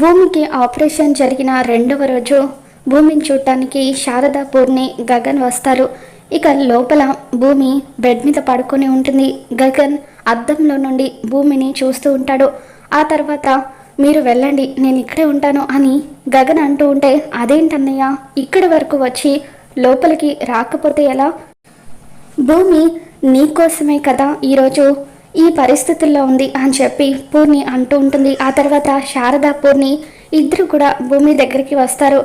భూమికి ఆపరేషన్ జరిగిన రెండవ రోజు భూమిని చూడటానికి శారద పూర్ణి గగన్ వస్తారు. ఇక లోపల భూమి బెడ్ మీద పడుకొని ఉంటుంది. గగన్ అద్దంలో నుండి భూమిని చూస్తూ ఉంటాడు. ఆ తర్వాత మీరు వెళ్ళండి నేను ఇక్కడే ఉంటాను అని గగన్ అంటూ ఉంటే అదేంటన్నయ్య ఇక్కడి వరకు వచ్చి లోపలికి రాకపోతే ఎలా? భూమి నీకోసమే కదా ఈరోజు ఈ పరిస్థితుల్లో ఉంది అని చెప్పి పూర్ణి అంటూ ఉంటుంది. ఆ తర్వాత శారద పూర్ణి ఇద్దరు కూడా భూమి దగ్గరికి వస్తారు.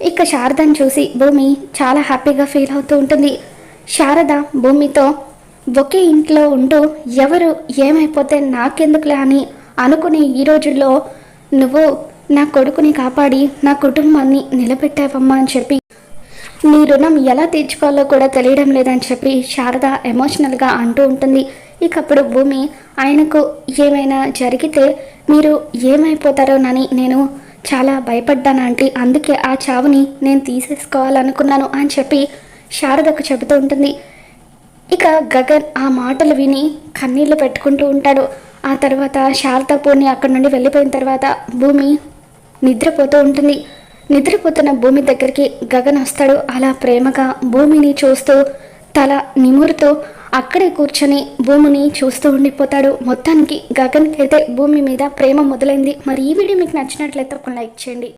ఇక శారదను చూసి భూమి చాలా హ్యాపీగా ఫీల్ అవుతూ ఉంటుంది. శారద భూమితో ఒకే ఇంట్లో ఉంటూ ఎవరు ఏమైపోతే నాకెందుకులే అని అనుకునే ఈ రోజుల్లో నువ్వు నా కొడుకుని కాపాడి నా కుటుంబాన్ని నిలబెట్టావమ్మా అని చెప్పి నీ రుణం ఎలా తీర్చుకోవాలో కూడా తెలియడం లేదని చెప్పి శారద ఎమోషనల్గా అంటూ ఉంటుంది. ఇక అప్పుడు భూమి ఆయనకు ఏమైనా జరిగితే మీరు ఏమైపోతారోనని నేను చాలా భయపడ్డాను ఆంటీ. అందుకే ఆ చావుని నేను తీసేసుకోవాలనుకున్నాను అని చెప్పి శారదకు చెబుతూ ఉంటుంది. ఇక గగన్ ఆ మాటలు విని కన్నీళ్ళు పెట్టుకుంటూ ఉంటాడు. ఆ తర్వాత శారద పూర్ణి అక్కడి నుండి వెళ్ళిపోయిన తర్వాత భూమి నిద్రపోతూ ఉంటుంది. నిద్రపోతున్న భూమి దగ్గరికి గగన్ వస్తాడు. అలా ప్రేమగా భూమిని చూస్తూ తల నిమురుతూ అక్కడే కూర్చొని భూమిని చూస్తూ ఉండిపోతాడు. మొత్తానికి గగన్కి అయితే భూమి మీద ప్రేమ మొదలైంది. మరి ఈ వీడియో మీకు నచ్చినట్లయితే ఒక లైక్ చేయండి.